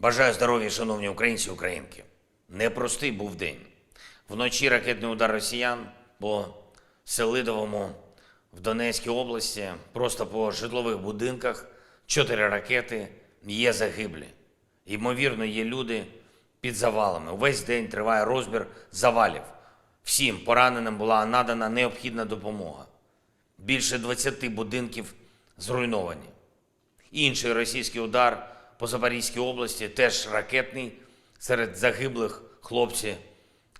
Бажаю здоров'я, шановні українці і українки. Непростий був день. Вночі ракетний удар росіян по Селидовому в Донецькій області, просто по житлових будинках, чотири ракети, є загиблі. Ймовірно, є люди під завалами. Увесь день триває розбір завалів. Всім пораненим була надана необхідна допомога. Більше 20 будинків зруйновані. Інший російський удар по Запорізькій області, теж ракетний, серед загиблих хлопці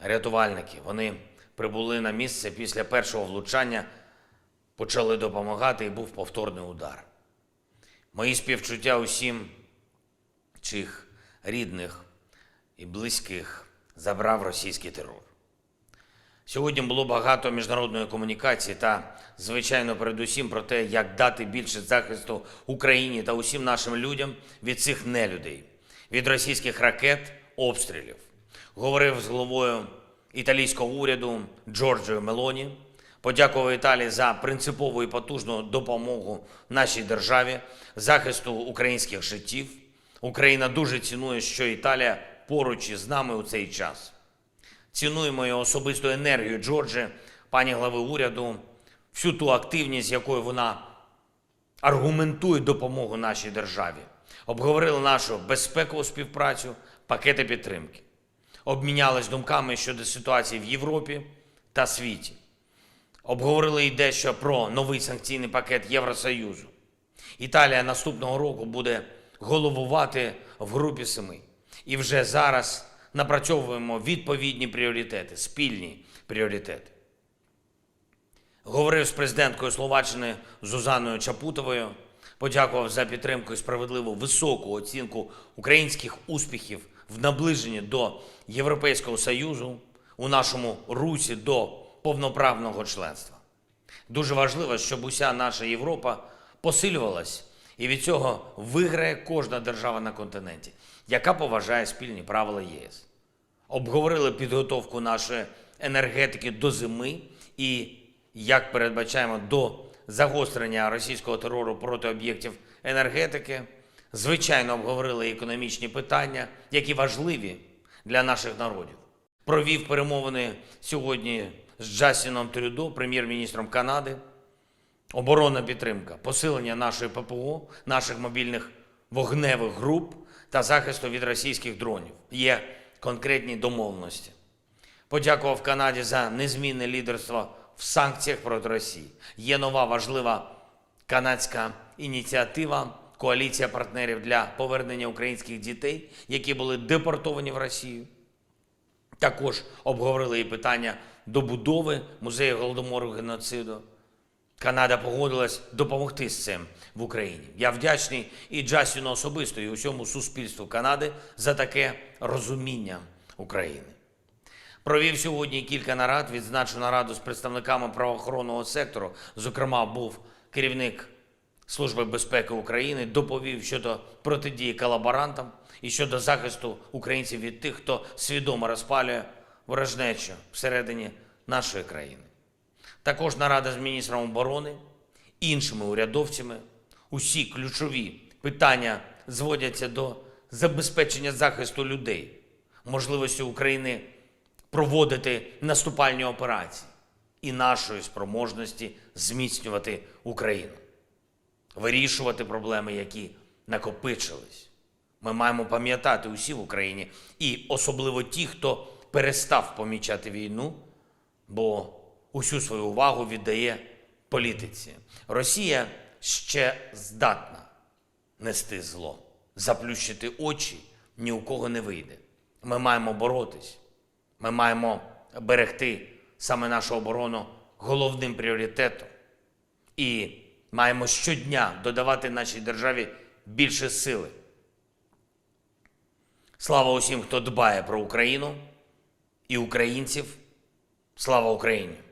рятувальники. Вони прибули на місце після першого влучання, почали допомагати і був повторний удар. Мої співчуття усім, чих рідних і близьких забрав російський терор. Сьогодні було багато міжнародної комунікації та, звичайно, передусім про те, як дати більше захисту Україні та усім нашим людям від цих нелюдей, від російських ракет, обстрілів. Говорив з головою італійського уряду Джорджою Мелоні. Подякував Італії за принципову і потужну допомогу нашій державі, захисту українських життів. Україна дуже цінує, що Італія поруч із нами у цей час. Цінуємо і особисту енергію Джорджі, пані глави уряду, всю ту активність, якою вона аргументує допомогу нашій державі. Обговорили нашу безпекову співпрацю, пакети підтримки. Обмінялись думками щодо ситуації в Європі та світі. Обговорили і дещо про новий санкційний пакет Євросоюзу. Італія наступного року буде головувати в групі семи. І вже зараз напрацьовуємо відповідні пріоритети, спільні пріоритети. Говорив з президенткою Словаччини Зузаною Чапутовою, подякував за підтримку і справедливу високу оцінку українських успіхів в наближенні до Європейського Союзу у нашому русі до повноправного членства. Дуже важливо, щоб уся наша Європа посилювалась, і від цього виграє кожна держава на континенті, яка поважає спільні правила ЄС. Обговорили підготовку нашої енергетики до зими і, як передбачаємо, до загострення російського терору проти об'єктів енергетики. Звичайно, обговорили економічні питання, які важливі для наших народів. Провів перемовини сьогодні з Джастіном Трюдо, прем'єр-міністром Канади. Оборонна підтримка, посилення нашої ППО, наших мобільних вогневих груп та захисту від російських дронів. Є конкретні домовленості. Подякував Канаді за незмінне лідерство в санкціях проти Росії. Є нова важлива канадська ініціатива Коаліція партнерів для повернення українських дітей, які були депортовані в Росію. Також обговорили і питання добудови музею голодомору геноциду. Канада погодилась допомогти з цим в Україні. Я вдячний і Джастіну особисто, і усьому суспільству Канади за таке розуміння України. Провів сьогодні кілька нарад, відзначив нараду з представниками правоохоронного сектору. Зокрема, був керівник Служби безпеки України, доповів щодо протидії колаборантам і щодо захисту українців від тих, хто свідомо розпалює ворожнечу всередині нашої країни. Також нарада з міністром оборони, іншими урядовцями. Усі ключові питання зводяться до забезпечення захисту людей, можливості України проводити наступальні операції і нашої спроможності зміцнювати Україну, вирішувати проблеми, які накопичились. Ми маємо пам'ятати усі в Україні, і особливо ті, хто перестав помічати війну, бо усю свою увагу віддає політиці. Росія ще здатна нести зло, заплющити очі ні у кого не вийде. Ми маємо боротись, ми маємо берегти саме нашу оборону головним пріоритетом. І маємо щодня додавати нашій державі більше сили. Слава усім, хто дбає про Україну і українців. Слава Україні!